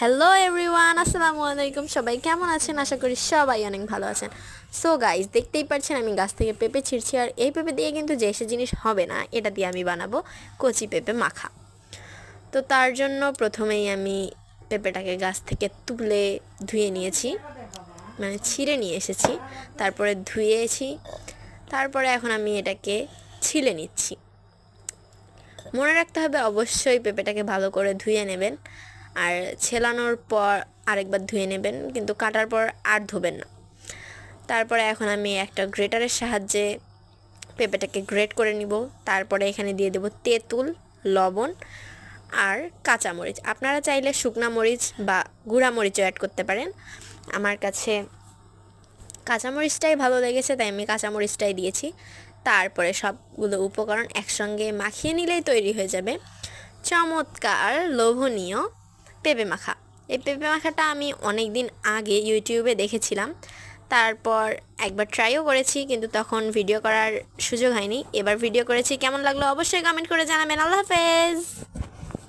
Hello everyone আসসালামু আলাইকুম সবাই কেমন আছেন? আশা করি সবাই অনেক ভালো আছেন। সো গাইজ দেখতেই পাচ্ছেন, আমি গাছ থেকে পেঁপে ছিঁড়ছি, আর এই পেঁপে দিয়ে কিন্তু যে সে জিনিস হবে না, এটা দিয়ে আমি বানাবো কচি পেঁপে মাখা। তো তার জন্য প্রথমেই আমি পেঁপেটাকে গাছ থেকে তুলে ধুয়ে নিয়েছি মানে ছিঁড়ে নিয়ে এসেছি। তারপরে ধুয়েছি, তারপরে এখন আমি এটাকে ছিলে নিচ্ছি। মনে রাখতে হবে, অবশ্যই পেঁপেটাকে ভালো করে ধুয়ে নেবেন। আর ছেলানোর পর আরেকবার ধুয়ে নেবেন, কিন্তু কাটার পর আর ধোবেন না। তারপরে এখন আমি একটা গ্রেটারের সাহায্যে পেঁপেটাকে গ্রেট করে নিব। তারপরে এখানে দিয়ে দেব তেঁতুল, লবণ আর কাঁচামরিচ। আপনারা চাইলে শুকনা মরিচ বা গুঁড়া মরিচও অ্যাড করতে পারেন। আমার কাছে কাঁচামরিচটাই ভালো লেগেছে, তাই আমি কাঁচামরিচটাই দিয়েছি। তারপরে সবগুলো উপকরণ একসঙ্গে মাখিয়ে নিলেই তৈরি হয়ে যাবে। চমৎকার, লোভনীয় পেঁপে মাখা। এই পেঁপে মাখাটা আমি অনেক দিন আগে ইউটিউবে দেখেছিলাম। তারপর একবার ট্রাইও করেছি, কিন্তু তখন ভিডিও করার সুযোগ হয়নি। এবার ভিডিও করেছি, কেমন লাগল অবশ্যই কমেন্ট করে জানাবেন। আল্লাহ হাফেজ!